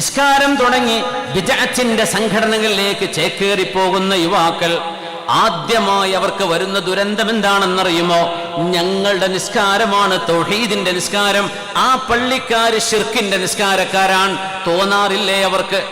നിസ്കാരം തുടങ്ങി ബിജാച്ചിന്റെ സംഘടനകളിലേക്ക് ചേക്കേറി പോകുന്ന യുവാക്കൾ ആദ്യമായി അവർക്ക് വരുന്ന ദുരന്തം എന്താണെന്നറിയുമോ? ഞങ്ങളുടെ നിസ്കാരമാണ് തൗഹീദിന്റെ നിസ്കാരം. ആ പള്ളിക്കാര് ഷിർക്കിന്റെ നിസ്കാരക്കാരാണ്. തോന്നാറില്ലേ അവർക്ക്?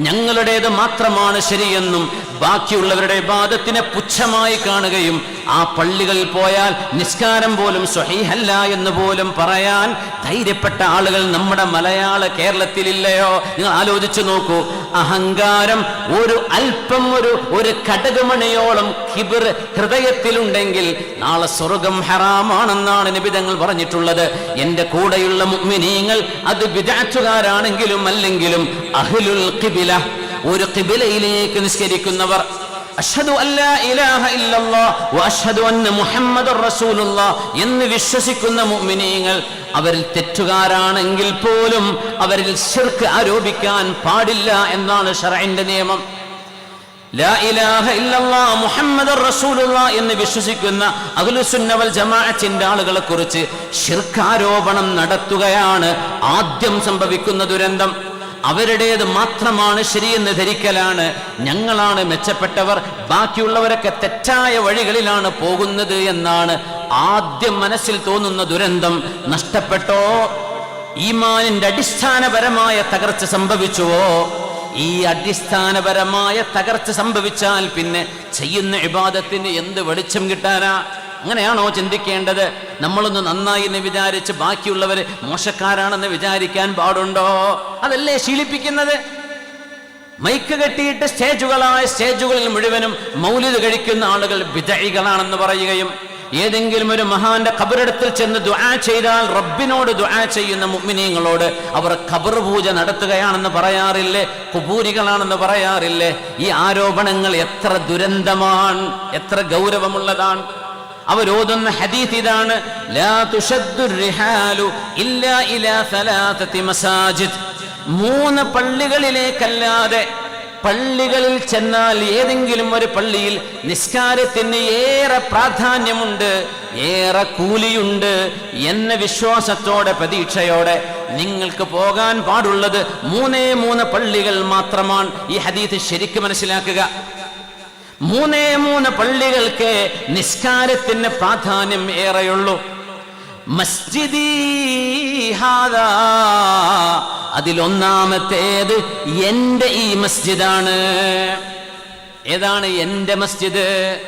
ഞങ്ങളുടേത് മാത്രമാണ് ശരിയെന്നും ബാക്കിയുള്ളവരുടെ ബാധത്തിനെ പുച്ഛമായി കാണുകയും ആ പള്ളികളിൽ പോയാൽ നിസ്കാരം പോലും സ്വഹീഹല്ല എന്ന് പോലും പറയാൻ ധൈര്യപ്പെട്ട ആളുകൾ നമ്മുടെ മലയാള കേരളത്തിലില്ലയോ? നിങ്ങൾ ആലോചിച്ചു നോക്കൂ. അഹങ്കാരം ഒരു അല്പം ഒരു ഒരു കടകുമണിയോളം കിബിർ ഹൃദയത്തിലുണ്ടെങ്കിൽ നാളെ സ്വർഗം ഹറാമാണെന്നാണ് നിബിതങ്ങൾ പറഞ്ഞിട്ടുള്ളത്. എന്റെ കൂടെയുള്ള മുഗ്മിനീങ്ങൾ അത് വിദാറ്റുകാരാണെങ്കിലും അല്ലെങ്കിലും അഹ്ലുൽ കിബില ഒരു കിബിലയിലേക്ക് നിസ്കരിക്കുന്നവർ അഷ്ഹദു അല്ലാ ഇലാഹ ഇല്ലല്ലാഹ് വഅഷ്ഹദു അന്ന മുഹമ്മദുർ റസൂലുള്ളാഹ് എന്ന് വിശ്വസിക്കുന്ന മുഅ്മിനീങ്ങൾ അവരിൽ തെറ്റുകാരാണെങ്കിൽ പോലും അവരിൽ ശിർക്ക് ആരോപിക്കാൻ പാടില്ല എന്നാണ് ഷർഇന്റെ നിയമം. ലാ ഇലാഹ ഇല്ലല്ലാഹ് മുഹമ്മദുർ റസൂലുള്ളാഹ് എന്ന് വിശ്വസിക്കുന്ന അഹ്ലുസുന്ന വൽ ജമാഅത്തിന്റെ ആളുകളെ കുറിച്ച് ശിർക്കാരോപണം നടത്തുകയാണ് ആദ്യം സംഭവിക്കുന്ന ദുരന്തം. അവരുടേത് മാത്രമാണ് ശരിയെന്ന് ധരിക്കലാണ്. ഞങ്ങളാണ് മെച്ചപ്പെട്ടവർ. ബാക്കിയുള്ളവരൊക്കെ തെറ്റായ വഴികളിലാണ് പോകുന്നത് എന്നാണ് ആദ്യം മനസ്സിൽ തോന്നുന്ന ദുരന്തം. നഷ്ടപ്പെട്ടോ? ഈമാനിന്റെ അടിസ്ഥാനപരമായ തകർച്ച സംഭവിച്ചുവോ? ഈ അടിസ്ഥാനപരമായ തകർച്ച സംഭവിച്ചാൽ പിന്നെ ചെയ്യുന്ന ഇബാദത്തിന് എന്ത് വെളിച്ചം കിട്ടാനാ? അങ്ങനെയാണോ ചിന്തിക്കേണ്ടത്? നമ്മളൊന്ന് നന്നായി എന്ന് വിചാരിച്ച് ബാക്കിയുള്ളവർ മോശക്കാരാണെന്ന് വിചാരിക്കാൻ പാടുണ്ടോ? അതല്ലേ ശീലിപ്പിക്കുന്നത്? മൈക്ക് കെട്ടിയിട്ട് സ്റ്റേജുകളായ സ്റ്റേജുകളിൽ മുഴുവനും മൗലിദ് കഴിക്കുന്ന ആളുകൾ വിജയികളാണെന്ന് പറയുകയും ഏതെങ്കിലും ഒരു മഹാന്റെ ഖബറിടത്തിൽ ചെന്ന് ദുആ ചെയ്താൽ റബ്ബിനോട് ദുആ ചെയ്യുന്ന മുഅ്മിനീങ്ങളോട് അവർ ഖബർ പൂജ നടത്തുകയാണെന്ന് പറയാറില്ലേ? കുബൂരികളാണെന്ന് പറയാറില്ലേ? ഈ ആരോപണങ്ങൾ എത്ര ദുരന്തമാണ് എത്ര ഗൗരവമുള്ളതാണ്. അവരോതുന്ന ഹദീസ് ഇതാണ് മൂന്ന് പള്ളികളിലേക്കല്ലാതെ പള്ളികളിൽ ചെന്നാൽ ഏതെങ്കിലും ഒരു പള്ളിയിൽ നിസ്കാരത്തിന് ഏറെ പ്രാധാന്യമുണ്ട് ഏറെ കൂലിയുണ്ട് എന്ന വിശ്വാസത്തോടെ പ്രതീക്ഷയോടെ നിങ്ങൾക്ക് പോകാൻ പാടുള്ളത് മൂന്നേ മൂന്ന് പള്ളികൾ മാത്രമാണ് ഈ ഹദീസ് ശരിക്കും മനസ്സിലാക്കുക. മൂന്നേ മൂന്ന് പള്ളികൾക്ക് നിസ്കാരത്തിന് പ്രാധാന്യം ഏറെയുള്ളൂ. മസ്ജിദി അതിലൊന്നാമത്തേത് എന്റെ ഈ മസ്ജിദാണ്. ഏതാണ് എന്റെ മസ്ജിദ്?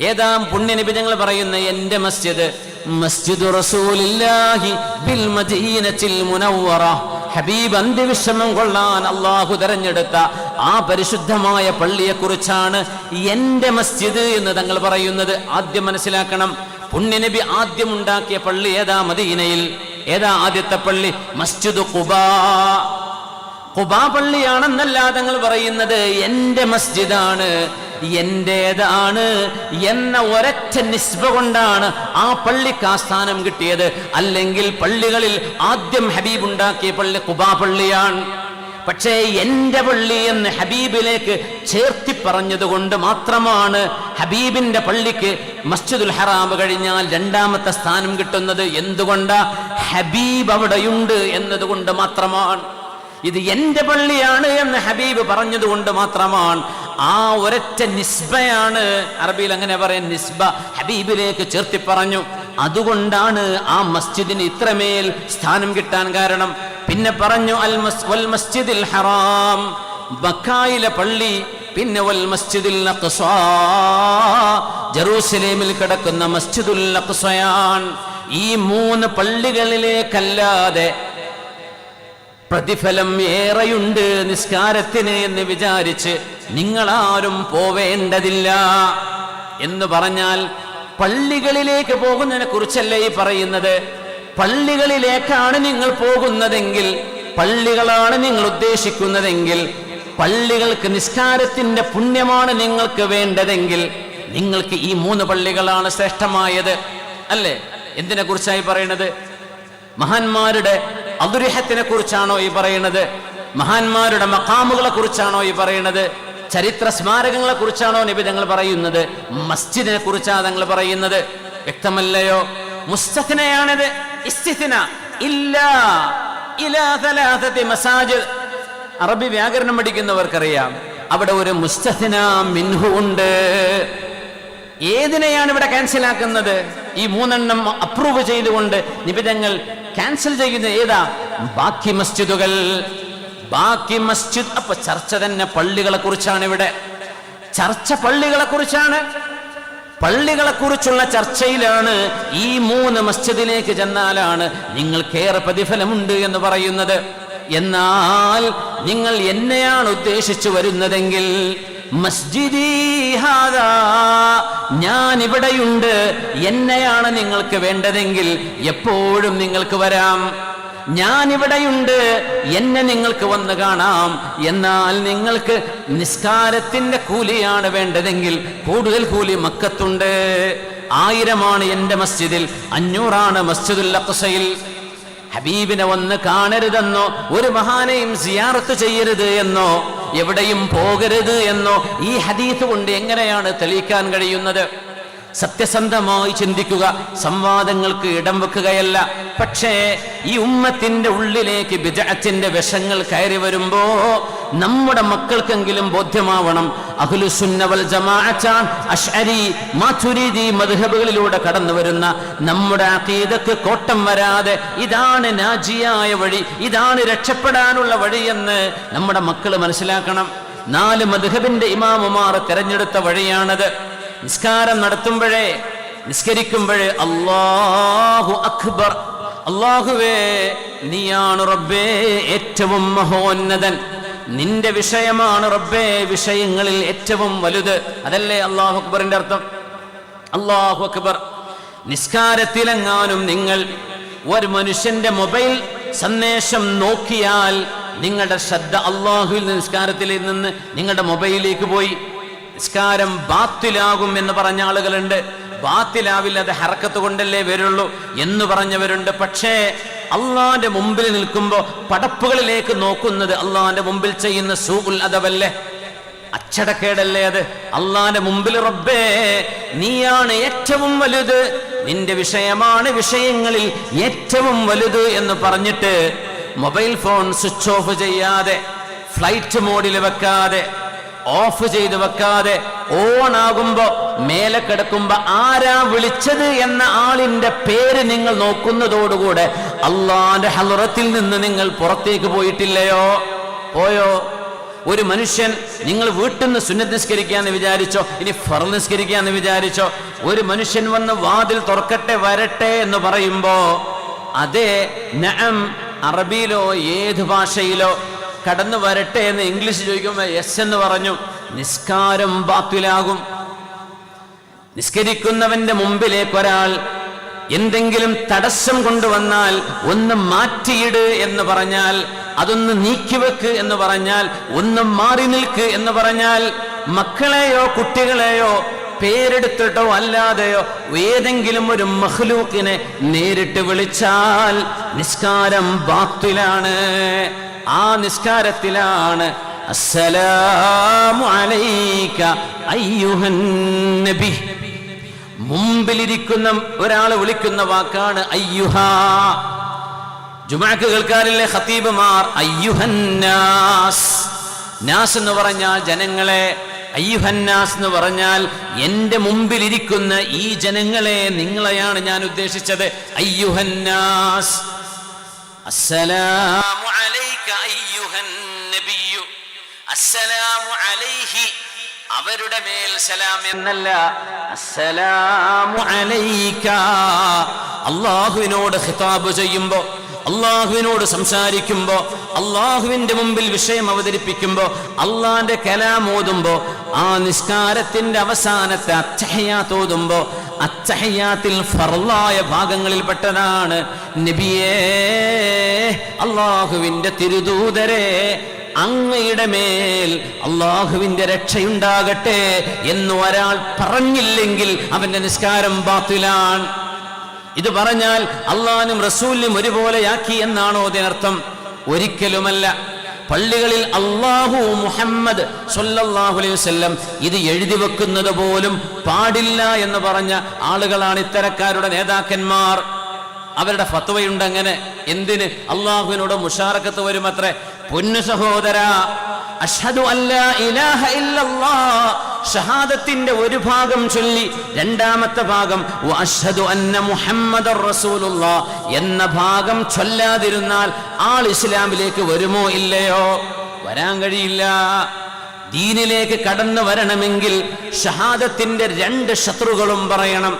ഏതാം പുണ്യനബി ഞങ്ങൾ പറയുന്ന എന്റെ മസ്ജിദ്? മസ്ജിദ് റസൂലില്ലാഹി ബിൽ മദീനത്തിൽ മുനവ്വറ. ഹബീബ് അന്ത്യവിശ്രമം കൊള്ളാൻ അള്ളാഹു തെരഞ്ഞെടുത്ത ആ പരിശുദ്ധമായ പള്ളിയെക്കുറിച്ചാണ് എന്റെ മസ്ജിദ് എന്ന് തങ്ങൾ പറയുന്നത്. ആദ്യം മനസ്സിലാക്കണം പുണ്യനബി ആദ്യം ഉണ്ടാക്കിയ പള്ളി ഏതാ മദീനയിൽ? ഏതാ ആദ്യത്തെ പള്ളി? മസ്ജിദ് കുബാ കുബാ പള്ളിയാണെന്നല്ല തങ്ങൾ പറയുന്നത് എന്റെ മസ്ജിദാണ്. എന്റേതാണ് എന്ന ഒരറ്റ നിസ്ബ കൊണ്ടാണ് ആ പള്ളിക്ക് ആ സ്ഥാനം കിട്ടിയത്. അല്ലെങ്കിൽ പള്ളികളിൽ ആദ്യം ഹബീബ് ഉണ്ടാക്കിയ പള്ളി കുബാ പള്ളിയാണ്. പക്ഷേ എന്റെ പള്ളി എന്ന് ഹബീബിലേക്ക് ചേർത്തി പറഞ്ഞതുകൊണ്ട് മാത്രമാണ് ഹബീബിന്റെ പള്ളിക്ക് മസ്ജിദുൽ ഹറാം കഴിഞ്ഞാൽ രണ്ടാമത്തെ സ്ഥാനം കിട്ടുന്നത്. എന്തുകൊണ്ടാ? ഹബീബ് അവിടെയുണ്ട് എന്നതുകൊണ്ട് മാത്രമാണ്. ഇത് എന്റെ പള്ളിയാണ് എന്ന് ഹബീബ് പറഞ്ഞതുകൊണ്ട് മാത്രമാണ്. ആ ഒരൊറ്റ നിസ്ബയാണ്. അറബിയിൽ അങ്ങനെ പറയാൻ നിസ്ബ ഹബീബിലേക്ക് ചേർത്തി പറഞ്ഞു. അതുകൊണ്ടാണ് ആ മസ്ജിദിന് ഇത്രമേൽ സ്ഥാനം കിട്ടാൻ കാരണം. പിന്നെ പറഞ്ഞു അൽ വൽ മസ്ജിദിൽ ഹറാം. ബക്കായിലെ പള്ളി പിന്നെ വൽ മസ്ജിദിൽ ജറൂസലേമിൽ കിടക്കുന്ന മസ്ജിദുൽ ഈ മൂന്ന് പള്ളികളിലേക്കല്ലാതെ പ്രതിഫലം ഏറെയുണ്ട് നിസ്കാരത്തിന് എന്ന് വിചാരിച്ച് നിങ്ങളാരും പോവേണ്ടതില്ല എന്ന് പറഞ്ഞാൽ പള്ളികളിലേക്ക് പോകുന്നതിനെ കുറിച്ചല്ലേ ഈ പറയുന്നത്? പള്ളികളിലേക്കാണ് നിങ്ങൾ പോകുന്നതെങ്കിൽ പള്ളികളാണ് നിങ്ങൾ ഉദ്ദേശിക്കുന്നതെങ്കിൽ പള്ളികൾക്ക് നിസ്കാരത്തിന്റെ പുണ്യമാണ് നിങ്ങൾക്ക് വേണ്ടതെങ്കിൽ നിങ്ങൾക്ക് ഈ മൂന്ന് പള്ളികളാണ് ശ്രേഷ്ഠമായത്. അല്ലേ? എന്തിനെ കുറിച്ചായി പറയണത്? മഹാന്മാരുടെ അതുരഹത്തിനെ കുറിച്ചാണോ ഈ പറയുന്നത്? മഹാന്മാരുടെ മക്കാമുകളെ കുറിച്ചാണോ ഈ പറയുന്നത്? ചരിത്ര സ്മാരകങ്ങളെ കുറിച്ചാണോ നബി തങ്ങൾ പറയുന്നത്? മസ്ജിദിനെ കുറിച്ചാണ് തങ്ങൾ പറയുന്നത്. വ്യക്തമല്ലയോ? മുസ്തഖിനയാണിത്. ഇസ്തിന മസാജിദ്. അറബി വ്യാകരണം പഠിക്കുന്നവർക്കറിയാം. അവിടെ ഒരു മുസ്തഫിന മിൻഹു ഉണ്ട്. ഏതിനെയാണ് ഇവിടെ ക്യാൻസൽ ആക്കുന്നത്? ഈ മൂന്നെണ്ണം അപ്രൂവ് ചെയ്തുകൊണ്ട് നിബിധങ്ങൾ ക്യാൻസൽ ചെയ്യുന്ന ഏതാ? ബാക്കി മസ്ജിദുകൾ. ബാക്കി മസ്ജിദ്. അപ്പൊ ചർച്ച തന്നെ പള്ളികളെ കുറിച്ചാണ് ഇവിടെ. ചർച്ച പള്ളികളെ കുറിച്ചാണ് പള്ളികളെ കുറിച്ചുള്ള ചർച്ചയിലാണ് ഈ മൂന്ന് മസ്ജിദിലേക്ക് ചെന്നാലാണ് നിങ്ങൾക്കേറെ പ്രതിഫലമുണ്ട് എന്ന് പറയുന്നത്. എന്നാൽ നിങ്ങൾ എന്നെയാണ് ഉദ്ദേശിച്ചു വരുന്നതെങ്കിൽ ഞാൻ ഇവിടെയുണ്ട് എന്നെയാണ് നിങ്ങൾക്ക് വേണ്ടതെങ്കിൽ എപ്പോഴും നിങ്ങൾക്ക് വരാം. ഞാൻ ഇവിടെയുണ്ട് എന്നെ നിങ്ങൾക്ക് വന്ന് കാണാം. എന്നാൽ നിങ്ങൾക്ക് നിസ്കാരത്തിന്റെ കൂലിയാണ് വേണ്ടതെങ്കിൽ കൂടുതൽ കൂലി മക്കത്തുണ്ട്. ആയിരമാണ് എന്റെ മസ്ജിദിൽ അഞ്ഞൂറാണ് മസ്ജിദുൽ അഖ്സയിൽ ഹബീബിനെ വന്ന് കാണരുതെന്നോ ഒരു മഹാനെയും സിയാറത്ത് ചെയ്യരുത് എന്നോ എവിടെയും പോകരുത് എന്നോ ഈ ഹദീസ് കൊണ്ട് എങ്ങനെയാണ് തെളിയിക്കാൻ കഴിയുന്നത്? സത്യസന്ധമായി ചിന്തിക്കുക സംവാദങ്ങൾക്ക് ഇടം വെക്കുകയല്ല. പക്ഷേ ഈ ഉമ്മത്തിന്റെ ഉള്ളിലേക്ക് ബിജഅത്തിന്റെ വിഷങ്ങൾ കയറി വരുമ്പോ നമ്മുടെ മക്കൾക്കെങ്കിലും ബോധ്യമാവണം. അഖുലുസുന്നവൽ ജമാരി അഷ്അരി മദ്ഹബുകളിലൂടെ കടന്നു വരുന്ന നമ്മുടെ അഖീദക്ക് കോട്ടം വരാതെ ഇതാണ് നാജിയായ വഴി ഇതാണ് രക്ഷപ്പെടാനുള്ള വഴിയെന്ന് നമ്മുടെ മക്കൾ മനസ്സിലാക്കണം. നാല് മദ്ഹബിന്റെ ഇമാമുമാർ തിരഞ്ഞെടുത്ത വഴിയാണത്. നിസ്കാരം നടത്തുമ്പോഴേ നിസ്കരിക്കുമ്പോഴേ അള്ളാഹു അക്ബർ അള്ളാഹുവേ നീയാണ് റബ്ബേ ഏറ്റവും മഹോന്നതൻ. നിന്റെ വിഷയമാണ് റബ്ബേ വിഷയങ്ങളിൽ ഏറ്റവും വലുത്. അതല്ലേ അള്ളാഹു അക്ബറിന്റെ അർത്ഥം? അള്ളാഹു അക്ബർ നിസ്കാരത്തിലെങ്ങാനും നിങ്ങൾ ഒരു മനുഷ്യന്റെ മൊബൈൽ സന്ദേശം നോക്കിയാൽ നിങ്ങളുടെ ശ്രദ്ധ അള്ളാഹുവിൽ നിസ്കാരത്തിൽ നിന്ന് നിങ്ങളുടെ മൊബൈലിലേക്ക് പോയി. നിസ്കാരം ബാത്തിലാകും എന്ന് പറഞ്ഞ ആളുകളുണ്ട്. ബാത്തിലാവില്ല അത് ഹറക്കത്ത് കൊണ്ടല്ലേ വരുള്ളൂ എന്ന് പറഞ്ഞവരുണ്ട്. പക്ഷേ അള്ളാന്റെ മുമ്പിൽ നിൽക്കുമ്പോൾ പടപ്പുകളിലേക്ക് നോക്കുന്നത് അള്ളാന്റെ മുമ്പിൽ ചെയ്യുന്ന സൂഉൽ അതവല്ലേ അച്ചടക്കേടല്ലേ അത്? അള്ളാന്റെ മുമ്പിൽ റബ്ബേ നീയാണ് ഏറ്റവും വലുത്. നിന്റെ വിഷയമാണ് വിഷയങ്ങളിൽ ഏറ്റവും വലുത് എന്ന് പറഞ്ഞിട്ട് മൊബൈൽ ഫോൺ സ്വിച്ച് ഓഫ് ചെയ്യാതെ ഫ്ലൈറ്റ് മോഡിൽ വെക്കാതെ ഓഫ് ചെയ്ത് വെക്കാതെ ഓൺ ആകുമ്പോ മേലെ കിടക്കുമ്പോ ആരാ വിളിച്ചത് എന്ന ആളിന്റെ പേര് നിങ്ങൾ നോക്കുന്നതോടുകൂടെ അള്ളാന്റെ ഹലുറത്തിൽ നിന്ന് നിങ്ങൾ പുറത്തേക്ക് പോയിട്ടില്ലയോ? പോയോ? ഒരു മനുഷ്യൻ നിങ്ങൾ വീട്ടിൽ നിന്ന് സുന്നത്ത് നിസ്കരിക്കാന്ന് വിചാരിച്ചോ ഇനി ഫർ നിസ്കരിക്കാന്ന് വിചാരിച്ചോ ഒരു മനുഷ്യൻ വന്ന് വാതിൽ തുറക്കട്ടെ വരട്ടെ എന്ന് പറയുമ്പോ അതേ നഅം അറബിയിലോ ഏത് ഭാഷയിലോ കടന്നു വരട്ടെ എന്ന് ഇംഗ്ലീഷ് ചോദിക്കുമ്പോൾ യെസ് എന്ന് പറഞ്ഞു. നിസ്കാരം ബാത്തിലാകും. നിസ്കരിക്കുന്നവന്റെ മുമ്പിലേക്ക് ഒരാൾ എന്തെങ്കിലും തടസ്സം കൊണ്ടുവന്നാൽ ഒന്ന് മാറ്റിയിട് എന്ന് പറഞ്ഞാൽ അതൊന്ന് നീക്കിവെക്ക് എന്ന് പറഞ്ഞാൽ ഒന്ന് മാറി നിൽക്ക് എന്ന് പറഞ്ഞാൽ മക്കളെയോ കുട്ടികളെയോ പേരെടുത്തിട്ടോ അല്ലാതെയോ ഏതെങ്കിലും ഒരു മഹ്ലൂക്കിനെ നേരിട്ട് വിളിച്ചാൽ നിസ്കാരം ബാത്തിലാണ്. ആ നിസ്കാരത്തിലാണ് അസ്സലാമു അലൈക നബി മുമ്പിലിരിക്കുന്ന ഒരാൾ വിളിക്കുന്ന വാക്കാണ് അയ്യുഹ. ജുമാക്ക് കേൾക്കാറില്ലേ ഖത്തീബുമാർ? അയ്യുഹന്നാസ്. നാസ് എന്ന് പറഞ്ഞാൽ ജനങ്ങളെ. അയ്യുഹന്നാസ് എന്ന് പറഞ്ഞാൽ എന്റെ മുമ്പിലിരിക്കുന്ന ഈ ജനങ്ങളെ നിങ്ങളെയാണ് ഞാൻ ഉദ്ദേശിച്ചത്. അയ്യുഹന്നാസ്. അസ്സലാമു നബിയു അസ്സലാമു അലൈഹി. അവരുടെ മേൽ സലാം എന്നല്ല. അസ്സലാമു അലൈക അള്ളാഹുവിനോട് ഖിതാബ് ചെയ്യുമ്പോ അള്ളാഹുവിനോട് സംസാരിക്കുമ്പോ അള്ളാഹുവിന്റെ മുമ്പിൽ വിഷയം അവതരിപ്പിക്കുമ്പോ അള്ളാന്റെ കലാം ഓതുമ്പോ ആ നിസ്കാരത്തിന്റെ അവസാനത്തെ അച്ചഹയാത്ത് ഓതുമ്പോ അച്ചഹയാത്തിൽ ഫർലായ ഭാഗങ്ങളിൽപ്പെട്ടതാണ്. നബിയേ അള്ളാഹുവിന്റെ തിരുദൂതരെ അങ്ങയുടെ മേൽ അള്ളാഹുവിന്റെ രക്ഷയുണ്ടാകട്ടെ എന്ന് ഒരാൾ പറഞ്ഞില്ലെങ്കിൽ അവന്റെ നിസ്കാരം ബാത്തിലാണ്. ഇത് പറഞ്ഞാൽ അള്ളാനും റസൂലിനും ഒരുപോലെയാക്കി എന്നാണോ അതിനർത്ഥം? ഒരിക്കലുമല്ല. പള്ളികളിൽ അള്ളാഹു മുഹമ്മദ് സൊല്ലാഹു അലൈഹി ഇത് എഴുതി വെക്കുന്നത് പോലും പാടില്ല എന്ന് പറഞ്ഞ ആളുകളാണ് ഇത്തരക്കാരുടെ നേതാക്കന്മാർ. അവരുടെ ഫത്വയുണ്ട് അങ്ങനെ. എന്തിന്? അള്ളാഹുവിനോട് മുഷാറക്കത്ത് വരുമത്രേ? പൊന്നു സഹോദര ഷഹാദത്തിന്റെ ഒരു ഭാഗം ചൊല്ലി രണ്ടാമത്തെ ഭാഗം അന്ന റസൂലുള്ള എന്ന ഭാഗം ചൊല്ലാതിരുന്നാൽ ആൾ ഇസ്ലാമിലേക്ക് വരുമോ ഇല്ലയോ? വരാൻ കഴിയില്ല. ദീനിലേക്ക് കടന്നു വരണമെങ്കിൽ ഷഹാദത്തിന്റെ രണ്ട് ശത്രുക്കളും പറയണം.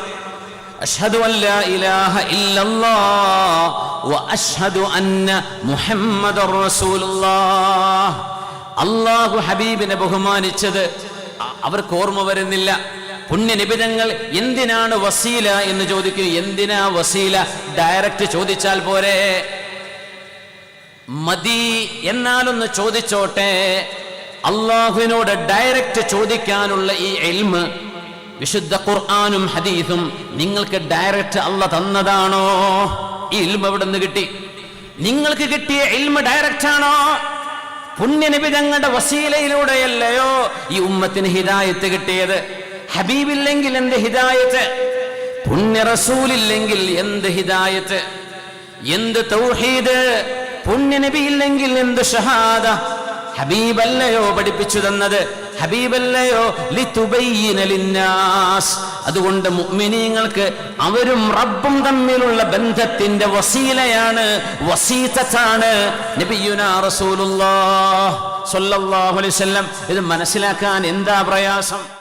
അഷ്ഹദു അല്ലാ ഇലാഹ ഇല്ലല്ലാഹ് വ അഷ്ഹദു അന്ന മുഹമ്മദർ റസൂലുള്ളാഹ്. അള്ളാഹു ഹബീബിനെ ബഹുമാനിച്ചത് അവർക്ക് ഓർമ്മ വരുന്നില്ല. പുണ്യനിബിധങ്ങൾ എന്തിനാണ് വസീല എന്ന് ചോദിക്കുന്നു. എന്തിനാ വസീല? ഡയറക്റ്റ് ചോദിച്ചാൽ പോരെ. മതി എന്നാലൊന്ന് ചോദിച്ചോട്ടെ. അള്ളാഹുവിനോട് ഡയറക്റ്റ് ചോദിക്കാനുള്ള ഈ എൽമ് വിശുദ്ധ ഖുർആാനും ഹദീസും നിങ്ങൾക്ക് ഡയറക്റ്റ് അല്ല തന്നതാണോ? ഈ ഇൽമ എവിടെ നിന്ന് കിട്ടി? നിങ്ങൾക്ക് കിട്ടിയ ഇൽമ ഡയറക്റ്റ് ആണോ? പുണ്യനബി തങ്ങളുടെ വസീലയിലൂടെയല്ലയോ ഈ ഉമ്മത്തിന് ഹിദായത്ത് കിട്ടിയത്? ഹബീബില്ലെങ്കിൽ എന്ത് ഹിദായത്ത്? പുണ്യ റസൂലില്ലെങ്കിൽ എന്ത് ഹിദായത്ത്? എന്ത് തൗഹീദ്? പുണ്യനബി ഇല്ലെങ്കിൽ എന്ത് ഷഹാദ? ഹബീബല്ലയോ പഠിപ്പിച്ചു തന്നത്? ഹബീബല്ലയോ അതുകൊണ്ട് മുഅ്മിനീങ്ങൾക്ക് അവരും റബ്ബും തമ്മിലുള്ള ബന്ധത്തിന്റെ വസീലയാണ് വസീതത്താണ്. നബിയുനാ റസൂലുള്ളാഹ് സ്വല്ലല്ലാഹു അലൈഹി വസല്ലം. ഇത് മനസ്സിലാക്കാൻ എന്താ പ്രയാസം?